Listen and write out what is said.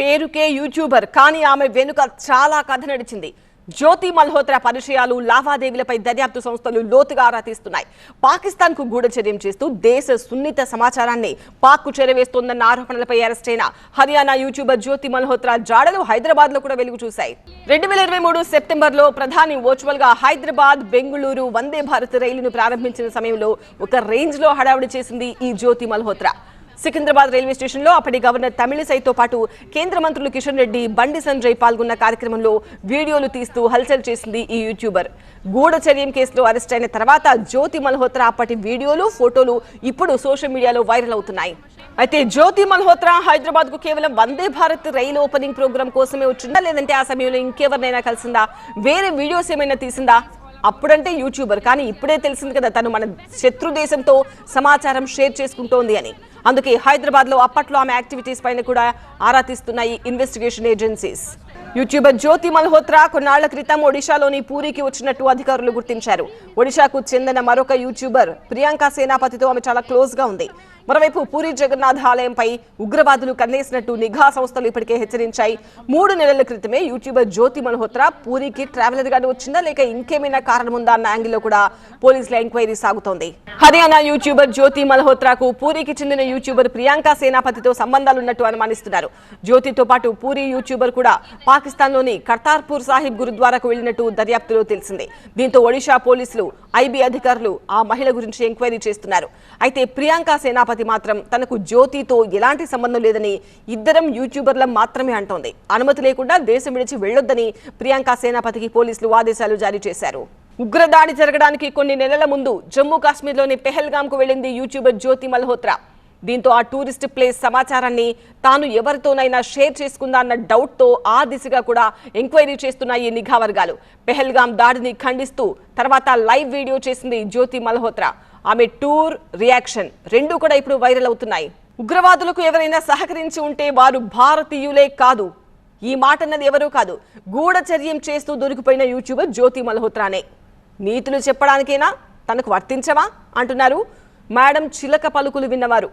పేరుకే యూట్యూబర్. కానీ ఆమె వెనుక చాలా కథ నడిచింది. జ్యోతి మల్హోత్రా పరిచయాలు లావాదేవీలపై దర్యాప్తు సంస్థలు లోతుగా ఆరా తీస్తున్నాయి. పాకిస్తాన్కు గూఢచర్యం చేస్తూ దేశ సున్నిత సమాచారాన్ని పాక్కు చేరవేస్తోందన్న ఆరోపణలపై అరెస్ట్ అయిన హర్యానా యూట్యూబర్ జ్యోతి మల్హోత్రా జాడలు హైదరాబాద్లో కూడా వెలుగు చూశాయి. రెండు వేల ఇరవై మూడు సెప్టెంబర్లో ప్రధాని వర్చువల్గా హైదరాబాద్ బెంగళూరు వందే భారత్ రైలును ప్రారంభించిన సమయంలో ఒక రేంజ్లో హడావుడి చేసింది ఈ జ్యోతి మల్హోత్రా. సికింద్రాబాద్ రైల్వే స్టేషన్లో అప్పటి గవర్నర్ తమిళిసైతో పాటు కేంద్ర మంత్రులు కిషన్ రెడ్డి బండి సంజయ్ పాల్గొన్న కార్యక్రమంలో వీడియోలు తీస్తూ హల్చల్ చేసింది ఈ యూట్యూబర్. గూఢచర్యం కేసులో అరెస్ట్ అయిన తర్వాత జ్యోతి మల్హోత్రా అప్పటి వీడియోలు ఫోటోలు ఇప్పుడు సోషల్ మీడియాలో వైరల్ అవుతున్నాయి. అయితే జ్యోతి మల్హోత్రా హైదరాబాద్కు కేవలం వందే భారత్ రైలు ఓపెనింగ్ ప్రోగ్రామ్ కోసమే వచ్చిందా లేదంటే ఆ సమయంలో ఇంకెవరినైనా కలిసిందా వేరే వీడియోస్ ఏమైనా తీసిందా? అప్పుడంటే యూట్యూబర్ కానీ ఇప్పుడే తెలిసింది కదా తను మన శత్రు దేశంతో సమాచారం షేర్ చేసుకుంటోంది అని. అందుకే హైదరాబాద్లో అప్పట్లో ఆమె యాక్టివిటీస్ పైన కూడా ఆరా తీస్తున్నాయి investigation agencies youtuber Jyoti Malhotra కొన్నాళ్ళ క్రితం ఒడిశాలోని పూరికి వచ్చినట్టు అధికారులు గుర్తించారు. ఒడిశాకు చెందిన మరొక యూట్యూబర్ ప్రియాంక సేనాపతితో ఆమె చాలా క్లోజ్గా ఉంది. మరోవైపు పూరి జగన్నాథ్ ఆలయంపై ఉగ్రవాదులు కన్నేసినట్టు నిఘా సంస్థలు ఇప్పటికే హెచ్చరించాయి. మూడు నెలల క్రితమే యూట్యూబర్ జ్యోతి మల్హోత్రా పూరికి ట్రావెలర్ గానే వచ్చిందా లేక ఇంకేమైనా కారణం ఉందా అన్న యాంగిల్లో కూడా పోలీసుల ఎంక్వైరీ సాగుతోంది. హర్యానా యూట్యూబర్ జ్యోతి మల్హోత్రాకు పూరికి చెందిన యూట్యూబర్ ప్రియాంక సేనాపతితో సంబంధాలున్నట్టు అనుమానిస్తున్నారు. జ్యోతితో పాటు పూరి యూట్యూబర్ కూడా పాకిస్తాన్లోని కర్తార్పూర్ సాహిబ్ గురుద్వారాకు వెళ్ళినట్టు దర్యాప్తులో తెలిసింది. దీంతో ఒడిషా పోలీసులు ఐబీ అధికారులు ఆ మహిళ గురించి ఎంక్వైరీ చేస్తున్నారు. అయితే ప్రియాంక సేనాపతి మాత్రం తనకు జ్యోతితో ఎలాంటి సంబంధం లేదని ఇద్దరం యూట్యూబర్లం మాత్రమే అంటోంది. అనుమతి లేకుండా దేశం విడిచి వెళ్ళొద్దని ప్రియాంక సేనాపతికి పోలీసులు ఆదేశాలు జారీ చేశారు. ఉగ్రదాడి జరగడానికి కొన్ని నెలల ముందు జమ్మూ కాశ్మీర్లోని పెహల్గామ్కు వెళ్ళింది యూట్యూబర్ జ్యోతి మల్హోత్రా. దీంతో ఆ టూరిస్ట్ ప్లేస్ సమాచారాన్ని తాను ఎవరితోనైనా షేర్ చేసుకుందా అన్న డౌట్తో ఆ దిశగా కూడా ఎంక్వైరీ చేస్తున్నాయి ఈ నిఘా వర్గాలు. పెహల్గాం దాడిని ఖండిస్తూ తర్వాత లైవ్ వీడియో చేసింది జ్యోతి మల్హోత్రా. ఆమె టూర్ రియాక్షన్ రెండూ కూడా ఇప్పుడు వైరల్ అవుతున్నాయి. ఉగ్రవాదులకు ఎవరైనా సహకరించి ఉంటే వారు భారతీయులే కాదు. ఈ మాట అన్నది ఎవరూ కాదు. గూఢచర్యం చేస్తూ దొరికిపోయిన యూట్యూబర్ జ్యోతి మల్హోత్రానే. నీతులు చెప్పడానికేనా? తనకు వర్తించవా? అంటున్నారు. మేడం చిలక పలుకులు విన్నవారు.